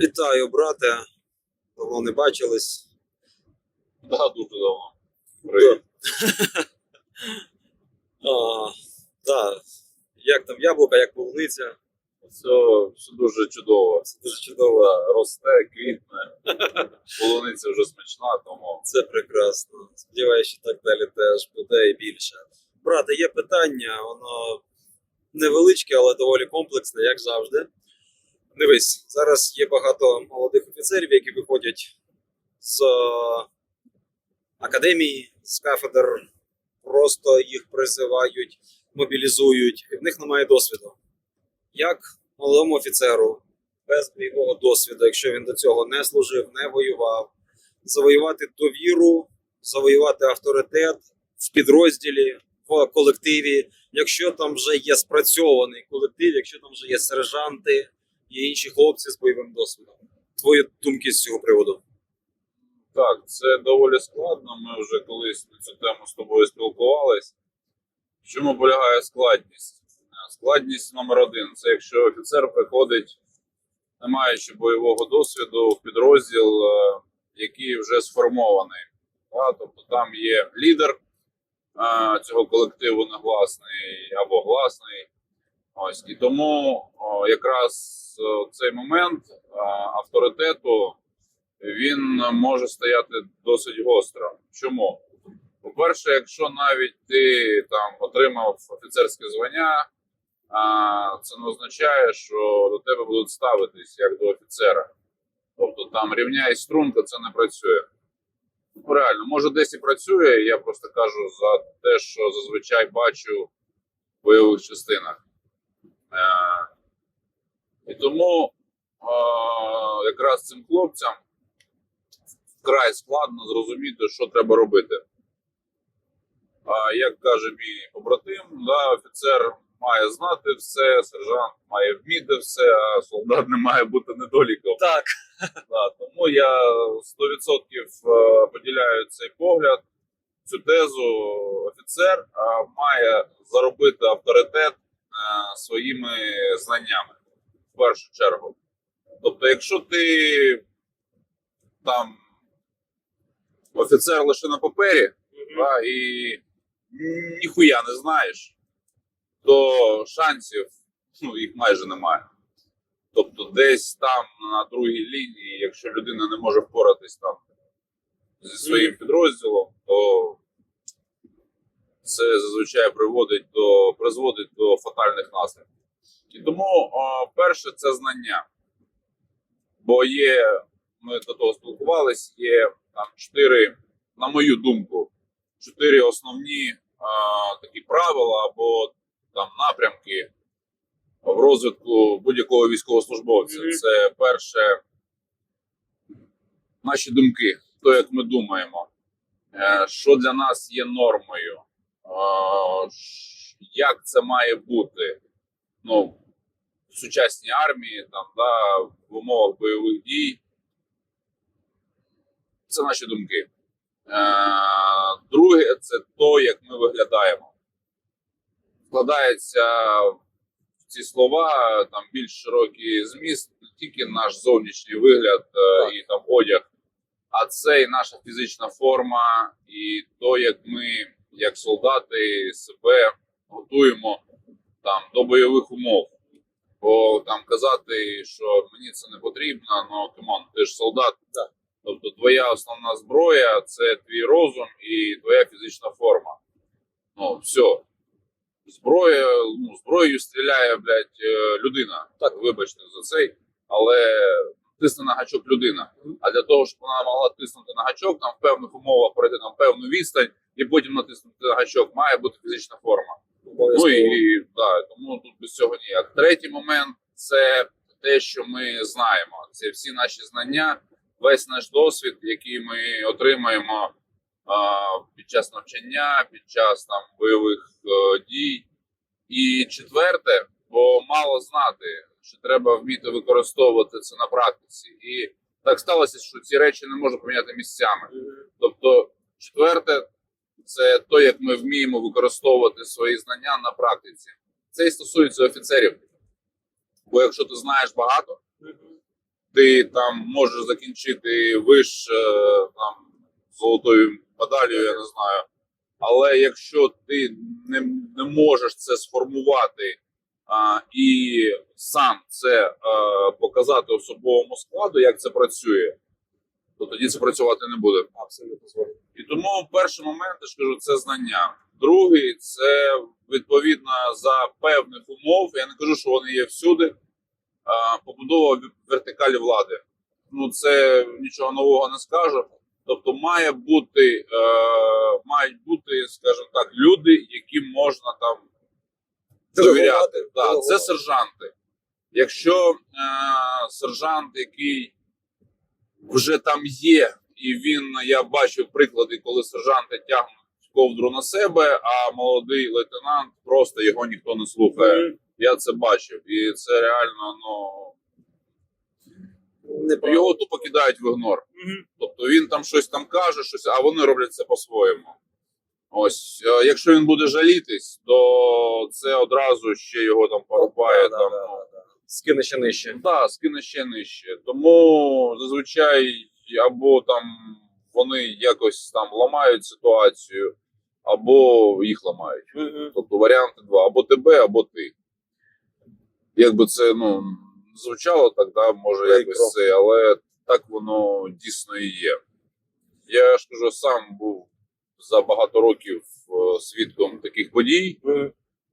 Вітаю, брате. Давно не бачились. Да, дуже давно. Привіт. А, да. Як там яблука, як полуниця. Все, все дуже чудово. Це дуже чудово. Росте, квітне. Полуниця вже смачна, тому Це прекрасно. Сподіваюся, що так далі теж буде і більше. Брате, є питання, воно невеличке, але доволі комплексне, як завжди. Дивись, зараз є багато молодих офіцерів, які виходять з академії, з кафедр, просто їх призивають, мобілізують, і в них немає досвіду. Як молодому офіцеру без бойового досвіду, якщо він до цього не служив, не воював, завоювати довіру, завоювати авторитет в підрозділі, в колективі, якщо там вже є спрацьований колектив, якщо там вже є сержанти, є інші хлопці з бойовим досвідом. Твої думки з цього приводу? так, це доволі складно. Ми вже колись на цю тему з тобою спілкувались. В чому полягає складність? Е, Складність номер один це якщо офіцер приходить, не маючи бойового досвіду, в підрозділ, е, який вже сформований. Тобто там є лідер е, цього колективу негласний або гласний. Ось і тому якраз о, цей момент авторитету він може стояти досить гостро. Чому? По-перше, якщо навіть ти там отримав офіцерське звання, а, це не означає, що до тебе будуть ставитись як до офіцера. Тобто там рівня і струнка це не працює. Ну, реально, може десь і працює, я просто кажу за те, що зазвичай бачу в бойових частинах. Е, і тому е, якраз цим хлопцям вкрай складно зрозуміти, що треба робити. А як каже мій побратим, да, офіцер має знати все, сержант має вміти все, а солдат не має бути недоліком. Так. Да, тому я 100% е, поділяю цей погляд, цю тезу. Офіцер має заробити авторитет е, своїми знаннями в першу чергу. Тобто, якщо ти там офіцер лише на папері да, і ніхуя не знаєш, то шансів ну, їх майже немає. Тобто, десь там на другій лінії, якщо людина не може впоратись там зі своїм підрозділом, то це зазвичай приводить до призводить до фатальних наслідків. І тому о, перше це знання. Бо є, ми до того спілкувалися, є там чотири, на мою думку, чотири основні а, такі правила або там напрямки в розвитку будь-якого військовослужбовця. Мгм. Це перше наші думки, то як ми думаємо, Е, що для нас є нормою, як це має бути ну, в сучасній армії, там, да, в умовах бойових дій. Це наші думки. Е, Друге, це то, як ми виглядаємо. Вкладається в ці слова там більш широкий зміст, не тільки наш зовнішній вигляд е, Так. і там одяг, а це і наша фізична форма, і то, як ми, як солдати, себе готуємо там до бойових умов. Бо там казати, що мені це не потрібно, ну камон, ти ж солдат. Так. Тобто твоя основна зброя це твій розум і твоя фізична форма. Ну, все. Зброя, ну, зброєю стріляє, блядь, е, людина. Так. Вибачте за цей, але тисне на гачок людина. А для того, щоб вона могла тиснути на гачок, там в певних умовах пройти там певну відстань і потім натиснути на гачок, має бути фізична форма. Ну і да, тому тут без цього ніяк. Третій момент це те, що ми знаємо. Це всі наші знання, весь наш досвід, який ми отримаємо під час навчання, під час там бойових е, дій. І четверте, бо мало знати, що треба вміти використовувати це на практиці. І так сталося, що ці речі не можна поміняти місцями. Тобто Четверте, це то, як ми вміємо використовувати свої знання на практиці. Це і стосується офіцерів. Бо якщо ти знаєш багато, ти там можеш закінчити виш е, там золотою медаллю, я не знаю. Але якщо ти не, не можеш це сформувати а, і сам це е, показати особовому складу, як це працює, то тоді це працювати не буде. Абсолютно. І тому перший момент, я ж кажу, це знання. Другий це відповідно за певних умов. Я не кажу, що вони є всюди. а, Побудова вертикалі влади. Ну це нічого нового не скажу. Тобто, має бути, е, мають бути, скажімо так, люди, яким можна там довіряти. Да, це сержанти. Якщо е, сержант, який вже там є, і він я бачив приклади, коли сержанти тягнуть ковдру на себе, а молодий лейтенант просто його ніхто не слухає. Мгм. Я це бачив, і це реально ну Неправильно. його тупо кидають в ігнор. Мгм. Тобто він там щось там каже, щось, а вони роблять це по-своєму. Ось, е, якщо він буде жалітись, то це одразу ще його там порубає. Да, там, да, ну, да, да. Скине ще нижче. Да, скине ще нижче. Тому зазвичай або там вони якось там ламають ситуацію, або їх ламають. Тобто варіанти два: або тебе, або ти. Якби це ну, звучало так, да, може якось це, але так воно дійсно і є. Я ж кажу, сам був за багато років е, свідком таких подій.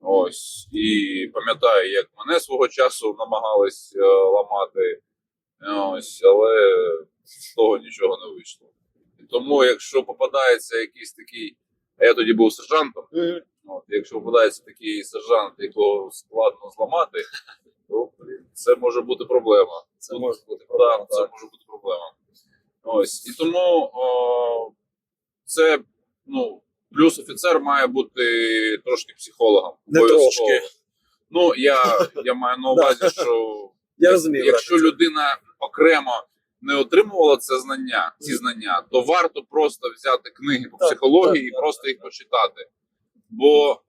Ось і пам'ятаю, як мене свого часу намагались е, ламати. Ось, але з того нічого не вийшло. І тому, якщо попадається якийсь такий, а я тоді був сержантом. От, якщо попадається такий сержант, якого складно зламати, то блін, це може бути проблема. Це може бути Так, проблема. це може бути проблема. Ось. І тому о, це ну, плюс офіцер має бути трошки психологом. Не трошки. Ну, я, я маю на увазі, що Я розумію. якщо людина окремо не отримувала це знання, ці знання, то варто просто взяти книги по Так, психології так, і так, просто так, їх почитати. Бо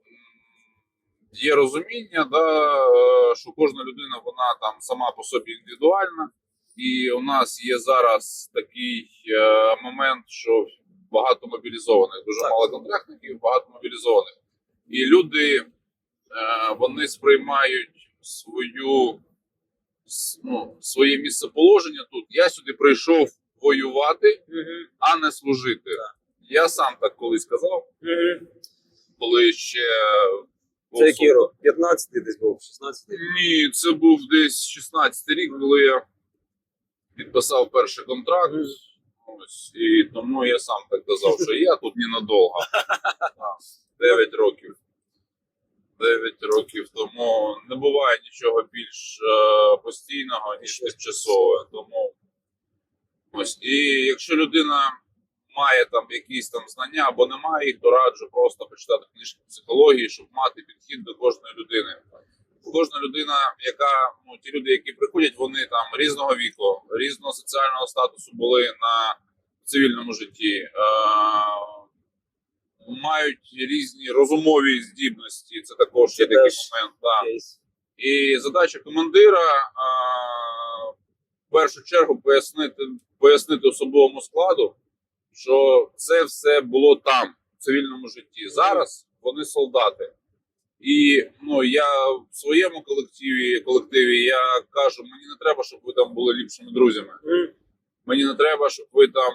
є розуміння, да, що кожна людина вона там сама по собі індивідуальна, і у нас є зараз такий е, момент, що багато мобілізованих, дуже Так. мало контрактників, багато мобілізованих. І люди е, вони сприймають свою с- ну, своє місцеположення тут. Я сюди прийшов воювати, Мгм. а не служити. Я сам так колись казав, Мгм. коли ще Це який рок? 15 десь був, 16 Ні, це був десь 16 рік, коли я підписав перший контракт. Ось, і тому я сам так казав, що я тут ненадовго. 9 років. 9 років тому не буває нічого більш е, постійного, ніж тимчасове. Тому ось. І якщо людина має там якісь там знання або не має їх, то раджу просто почитати книжки психології, щоб мати підхід до кожної людини. Кожна людина, яка ну ті люди, які приходять, вони там різного віку, різного соціального статусу були на цивільному житті, е, мають різні розумові здібності. Це також є такий момент. Да. І задача командира е, в першу чергу пояснити, пояснити особовому складу, що це все було там, в цивільному житті. Зараз вони солдати. І ну, я в своєму колективі, колективі я кажу, мені не треба, щоб ви там були ліпшими друзями. Мені не треба, щоб ви там,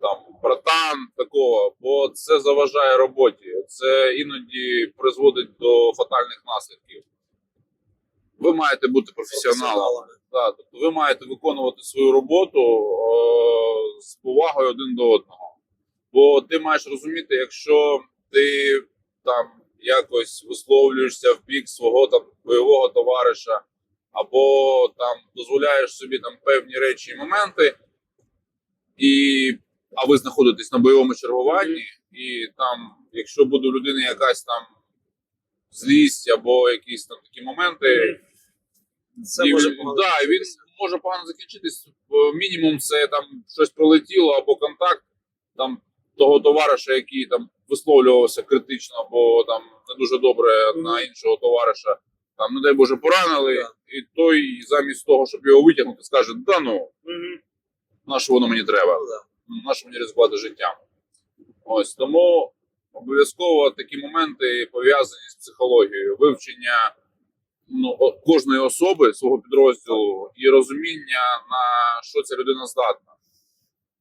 там братан такого, бо це заважає роботі. Це іноді призводить до фатальних наслідків. Ви маєте бути. Професіоналами. Да, тобто ви маєте виконувати свою роботу е, з повагою один до одного. Бо ти маєш розуміти, якщо ти там якось висловлюєшся в бік свого там бойового товариша, або там дозволяєш собі там певні речі і моменти, і, а ви знаходитесь на бойовому чергуванні, і там, якщо буде у людини якась там злість або якісь там такі моменти, Це і може він, погано да, він може погано закінчитись. Е, Мінімум, це там щось пролетіло або контакт. Там того товариша, який там висловлювався критично або там не дуже добре Мгм. на іншого товариша, там, не дай Боже, поранили, Так. і той замість того, щоб його витягнути, скаже: да ну, Мгм. на що воно мені треба? Да. на що мені ризикувати життям. Ось тому обов'язково такі моменти пов'язані з психологією, вивчення ну, кожної особи свого підрозділу і розуміння, на що ця людина здатна.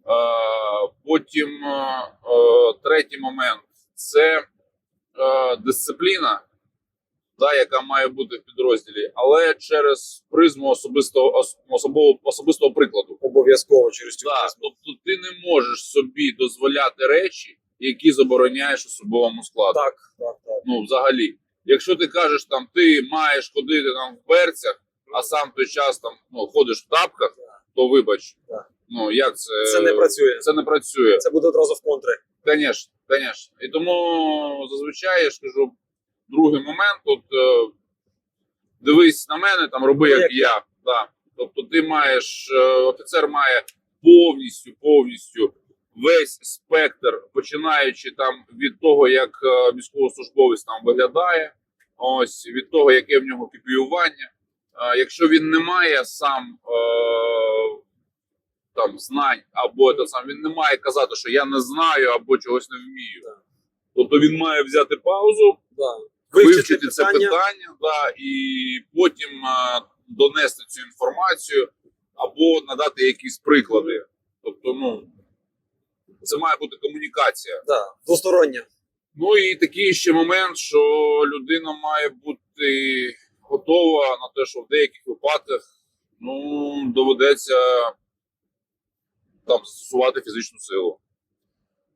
Е, потім е, е, третій момент це е, дисципліна, да, яка має бути в підрозділі, але через призму особистого особового, особистого прикладу. Обов'язково через цю Да, призму. тобто ти не можеш собі дозволяти речі, які забороняєш особовому складу. Так, так, так. Ну, взагалі. Якщо ти кажеш, там ти маєш ходити там в берцях, а сам той час там ну, ходиш в тапках, то вибач. Так. Ну як це Це не працює. Це не працює. Це буде одразу в контри. Звісно, звісно. І тому зазвичай я ж кажу, другий момент, от е, дивись на мене, там роби Ну, як, як я. Да. Тобто ти маєш, е, офіцер має повністю, повністю весь спектр, починаючи там від того, як е, військовослужбовець там виглядає, ось від того, яке в нього копіювання. Е, Якщо він не має сам е, там знань, або те сам він не має казати, що я не знаю або чогось не вмію. Тобто він має взяти паузу, Да. вивчити це питання, да, і потім донести цю інформацію або надати якісь приклади. Тобто, ну це має бути комунікація. Да. Двостороння. Ну і такий ще момент, що людина має бути готова на те, що в деяких випадках ну, доведеться там застосувати фізичну силу.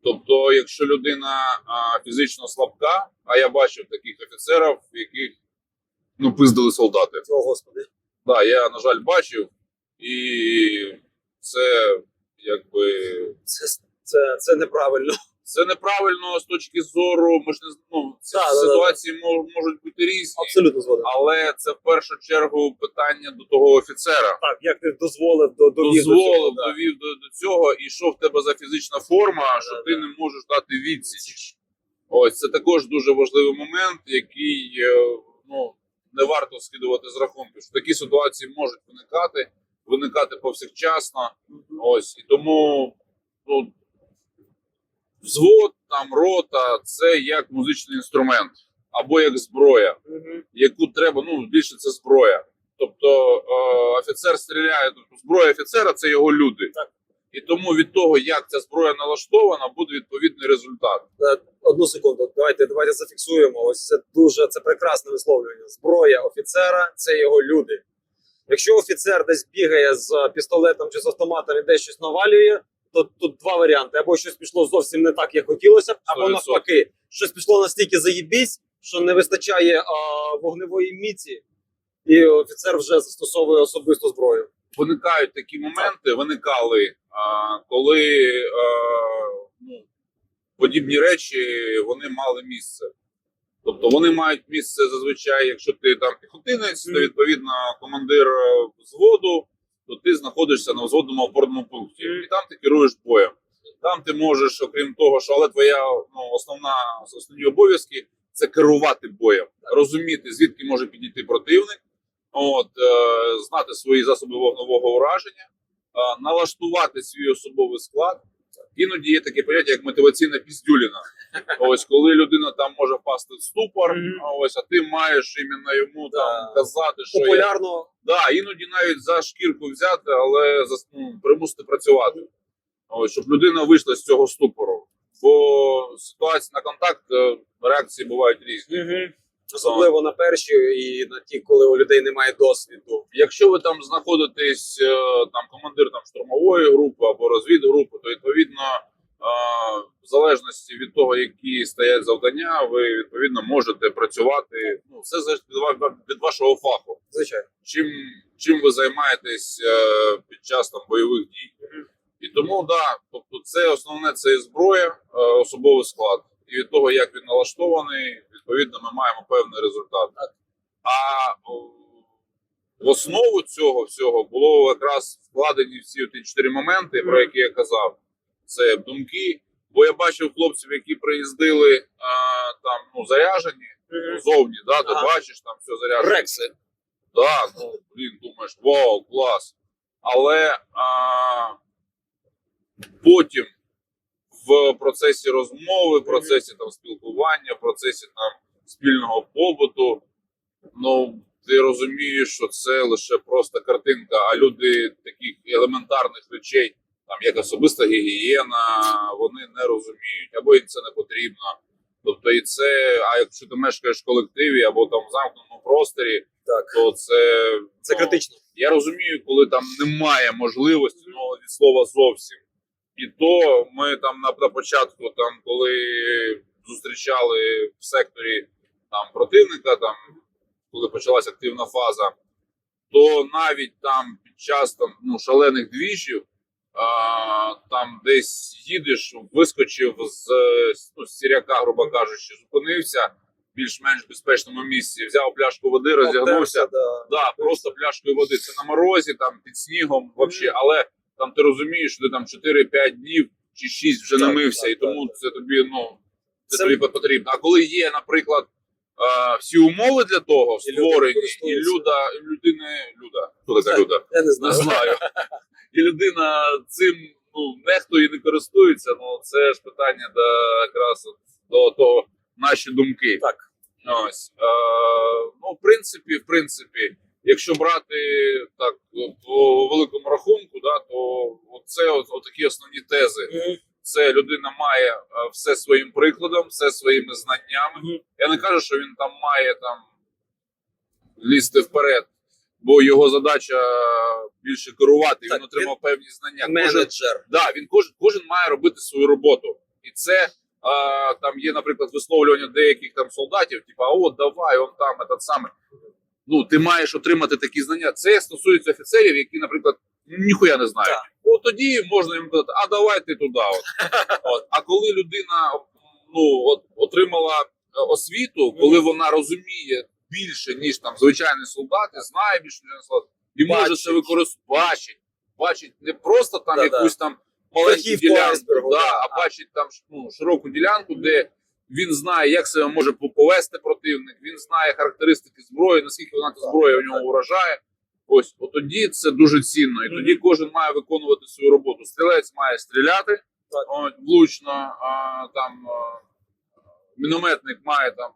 Тобто, якщо людина а, фізично слабка, а я бачив таких офіцерів, яких ну, пиздили солдати. О, Господи. Да, я, на жаль, бачив, і це якби Це, це, це неправильно. це неправильно з точки зору. Ми ж не ну, ці Да, да, да, ситуації мож- можуть бути різні, Абсолютно згоден. але це в першу чергу питання до того офіцера. Так, як ти дозволив до довів до Дозволив, да. довів до, до цього, і що в тебе за фізична форма, що Да, ти да. не можеш дати відсіч. Ось це також дуже важливий момент, який е, ну не варто скидувати з рахунку. Що такі ситуації можуть виникати, виникати повсякчасно. Ось і тому ну, взвод, там рота це як музичний інструмент або як зброя, яку треба. Ну більше це зброя. Тобто е, офіцер стріляє, тобто зброя офіцера це його люди. Так. І тому від того, як ця зброя налаштована, буде відповідний результат. Е, Одну секунду, давайте, давайте зафіксуємо. Ось це дуже це прекрасне висловлювання. Зброя офіцера це його люди. Якщо офіцер десь бігає з пістолетом чи з автоматом і десь щось навалює, то тут два варіанти: або щось пішло зовсім не так, як хотілося, б, або 100%. навпаки, щось пішло настільки заїбісь, що не вистачає а, вогневої міці, і офіцер вже застосовує особисту зброю. Виникають такі моменти, виникали, а, коли а, ну, подібні речі вони мали місце. Тобто вони мають місце зазвичай, якщо ти там піхотинець, то відповідно командир е, взводу, то ти знаходишся на взводному опорному пункті, і там ти керуєш боєм. Там ти можеш, окрім того, що але твоя ну, основна основні обов'язки це керувати боєм, розуміти, звідки може підійти противник, от, е, знати свої засоби вогневого ураження, е, налаштувати свій особовий склад. Іноді є таке поняття, як мотиваційна піздюліна. Ось коли людина там може впасти в ступор, ось а ти маєш іменно йому Да. там казати, що я... Популярно да, іноді навіть за шкірку взяти, але за ну, примусити працювати. Ось, щоб людина вийшла з цього ступору. Бо ситуації на контакт е, реакції бувають різні. Особливо на перші і на ті, коли у людей немає досвіду. Якщо ви там знаходитесь е, там командир там штурмової групи або розвідгрупи, то відповідно в залежності від того, які стоять завдання, ви відповідно можете працювати. Ну все залежить від, вашого фаху. Звичайно. Чим чим ви займаєтесь е, під час там бойових дій? І тому да, тобто, це основне це і зброя, е, особовий склад. І від того, як він налаштований, відповідно, ми маємо певний результат. А в основу цього всього було якраз вкладені всі ті чотири моменти, про які я казав. Це думки. Бо я бачив хлопців, які приїздили а, там ну, заряжені зовні, да, ти Ага. бачиш там все заряджено. Рекси. Так, ну, блін, думаєш, вау, клас. Але а, потім в процесі розмови, в процесі там спілкування, в процесі там спільного побуту, ну ти розумієш, що це лише просто картинка, а люди таких елементарних речей, там як особиста гігієна, вони не розуміють, або їм це не потрібно. Тобто, і це, а якщо ти мешкаєш в колективі або там в замкненому просторі, Так. то це, Це ну, критично. я розумію, коли там немає можливості ну, від слова зовсім. І то ми там на, на початку, там, коли зустрічали в секторі там противника, там, коли почалася активна фаза, то навіть там під час там, ну, шалених двіжів, там десь їдеш, вискочив з, ну, з сіряка, грубо кажучи, зупинився в більш-менш безпечному місці, взяв пляшку води. Обтерся, да. Да, просто пляшкою води. Це на морозі, там під снігом, вообще, але там ти розумієш, що ти там 4-5 днів чи 6 вже Так, не мився, так, і тому так, це тобі, ну, це, Це- тобі потрібно. А коли є, наприклад, всі умови для того створені, і люда, людини, люда, хто така люда? Я не Не знаю. знаю. І людина цим ну, нехто і не користується, ну це ж питання до якраз до того наші думки. Так. Ось. Е, ну, в принципі, в принципі, якщо брати так по великому рахунку, да, то це от, от такі основні тези. Це людина має е, все своїм прикладом, все своїми знаннями. Я не кажу, що він там має там лізти вперед, бо його задача більше керувати. Так, він отримав певні знання. Кожен, да, він кожен, кожен має робити свою роботу. І це а, там є, наприклад, висловлювання деяких там солдатів, типу, а от давай, он там, этот саме. Ну, ти маєш отримати такі знання. Це стосується офіцерів, які, наприклад, ніхуя не знають. От тоді можна їм казати, а давай ти туди. От. От. А коли людина ну, от, отримала е, освіту, коли вона розуміє більше, ніж там звичайний солдат, і знає більше, ніж солдат, і може це використовувати, бачить, бачить не просто там Да-да. якусь там маленьку Верхівку ділянку, айсбергу, да, да. а бачить там ну, широку ділянку, де він знає, як себе може повести противник, він знає характеристики зброї, наскільки вона та зброя в нього вражає. Ось тоді це дуже цінно, і тоді кожен має виконувати свою роботу. Стрілець має стріляти от, влучно, а, там а, мінометник має там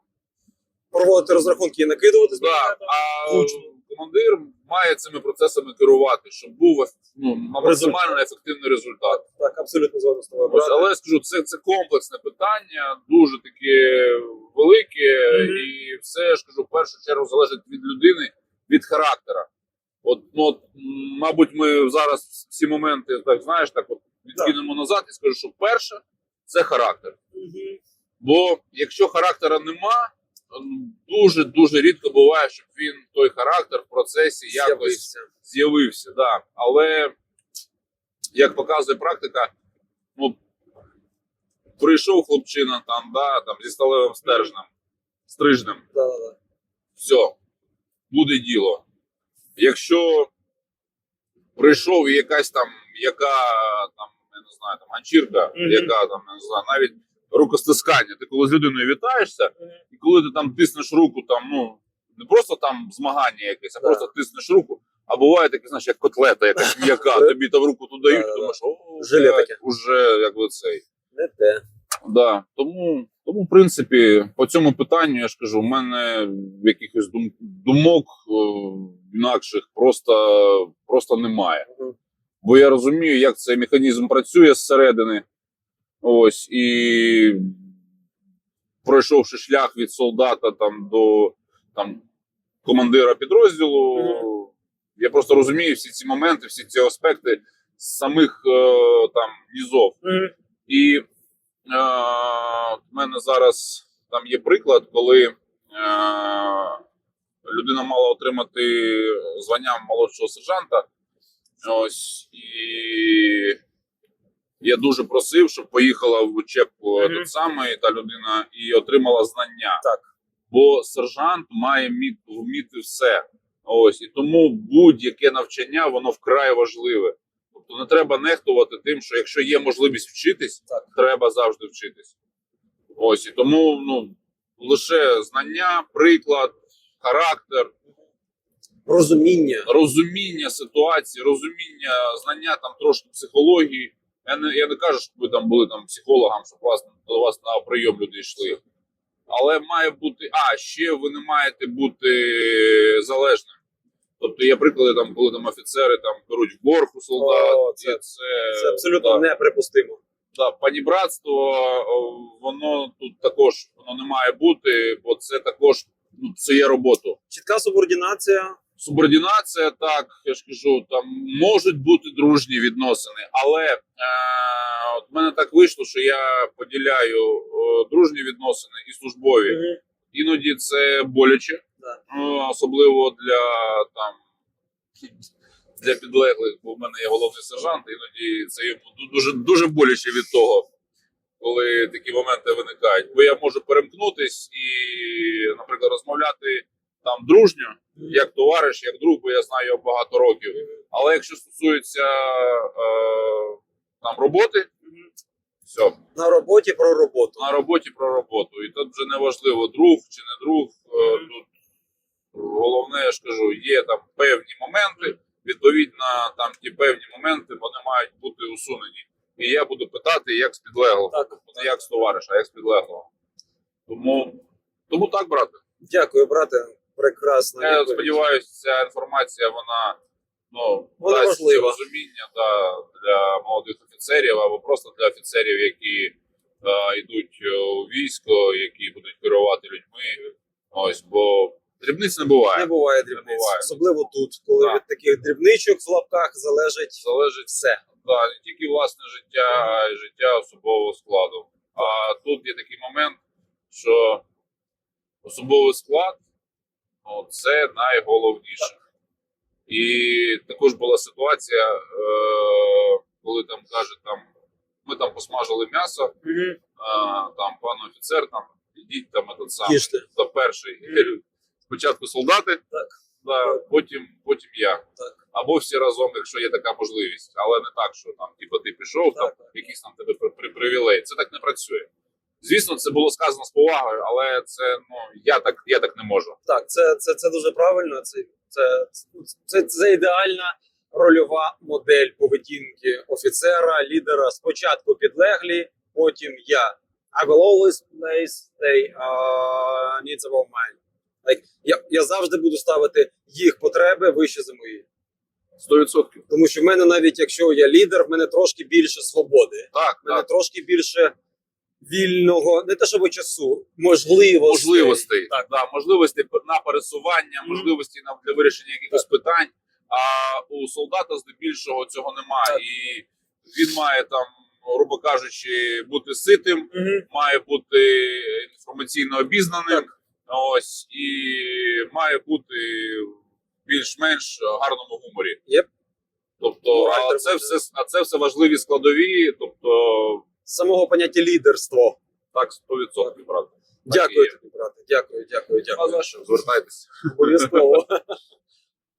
Проводити розрахунки і накидувати. да, а Влучно. командир має цими процесами керувати, щоб був ну, максимально ефективний результат. Так, абсолютно згоден з тобою. Ось, але я скажу, це, це комплексне питання, дуже таке велике, Мгм. і все я ж кажу, в першу чергу залежить від людини, від характера. От, ну, от, мабуть, ми зараз всі моменти, так знаєш, так от відкинемо назад і скажу, що перше це характер. Мгм. Бо якщо характера нема, дуже дуже рідко буває, щоб він той характер в процесі якось З'явився. з'явився. Да. Але як показує практика, ну прийшов хлопчина там, да, там зі сталевим стержнем, стрижнем, Да, да, да. все, буде діло. Якщо прийшов якась там, яка там, я не знаю, там ганчірка, Мгм. яка там, я не знаю, навіть рукостискання. Ти коли з людиною вітаєшся, Мгм. і коли ти там тиснеш руку, там, ну, не просто там змагання якесь, а Да. просто тиснеш руку. А буває таке, знаєш, як котлета, якась м'яка, тобі там руку туди дають, думаєш, о, таке. якби цей. Не те. Да. Тому, тому, в принципі, по цьому питанню я ж кажу, у мене якихось дум, думок інакших просто, просто немає. Бо я розумію, як цей механізм працює зсередини. Ось і пройшовши шлях від солдата там до там, командира підрозділу, я просто розумію всі ці моменти, всі ці аспекти з самих е, там нізов. І в мене зараз там є приклад, коли е, людина мала отримати звання молодшого сержанта. Ось і я дуже просив, щоб поїхала в учебку mm саме та людина і отримала знання. Так. Бо сержант має вміти все. Ось і тому будь-яке навчання воно вкрай важливе. Тобто Тобто не треба нехтувати тим, що якщо є можливість вчитись, Так. треба завжди вчитись. Ось і тому ну, лише знання, приклад, характер, Розуміння. розуміння ситуації, розуміння, знання там трошки психології. Я не, я не кажу, щоб ви там були там психологом, щоб вас до вас на прийом люди йшли. Але має бути. А, ще ви не маєте бути залежним. Тобто є приклади, там, коли там офіцери там беруть в борг у солдат, О, це- і це, Це абсолютно да, неприпустимо. да, панібратство, воно тут також воно не має бути, бо це також ну, це є роботу. Чітка субординація. Субординація, так я ж кажу, там можуть бути дружні відносини, але е, от в мене так вийшло, що я поділяю е, дружні відносини і службові. Мгм. Іноді це боляче, Е, особливо для там для підлеглих, бо в мене є головний сержант, іноді це йому дуже дуже боляче від того, коли такі моменти виникають. Бо я можу перемкнутись і, наприклад, розмовляти там дружньо як товариш, як друг, бо я знаю його багато років. Але якщо стосується е, там роботи, все, На роботі про роботу. на роботі про роботу. І тут вже не важливо, друг чи не друг. Е, тут головне, я ж кажу, є там певні моменти. Відповідно, там ті певні моменти вони мають бути усунені. І я буду питати, як з підлеглого, не як з товариша, а як з підлеглого. Тому, тому так, брате. Дякую, брате. Прекрасна. Я відповідь. сподіваюся, ця інформація вона ну Вона дасть розуміння да, для молодих офіцерів або просто для офіцерів, які е, йдуть у військо, які будуть керувати людьми. Ось бо дрібниць не буває. Не буває дрібниць. буває. Особливо тут, коли Так. від таких дрібничок в лапках залежить Залежить все. да, не тільки власне життя, а й життя особового складу. А тут є такий момент, що особовий склад ну, це найголовніше. І також була ситуація, е, коли там каже, там ми там посмажили м'ясо, е, там пан офіцер, там ідіть там этот сам за перший. Я говорю, Спочатку солдати, Так. Да, потім, потім я. Так. Або всі разом, якщо є така можливість, але не так, що там, типу, ти пішов, там Так, так. якийсь там тебе при, при. Це так не працює. Звісно, це було сказано з повагою, але це ну я так, я так не можу. Так, це, це, це дуже правильно. Це, це, це, це ідеальна рольова модель поведінки офіцера, лідера. Спочатку підлеглі, потім я. I will always place the uh, needs of mine. Like, я, я завжди буду ставити їх потреби вище за мої. 100%. Тому що в мене навіть якщо я лідер, в мене трошки більше свободи. Так, В мене так. трошки більше вільного, не те, щоб часу, можливостей. Можливостей. Так. Да, можливості на пересування, Мгм. можливості на для вирішення якихось питань. А у солдата здебільшого цього немає. Так. І він має там, грубо кажучи, бути ситим, Мгм. має бути інформаційно обізнаним. Ось і має бути в більш-менш гарному гуморі. Yep. Тобто, а це все, а це все важливі складові. Тобто, самого поняття лідерство. так, 100%, брат. Дякую тобі, брате. Дякую, дякую, А дякую. за що? Звертайтеся. Обов'язково.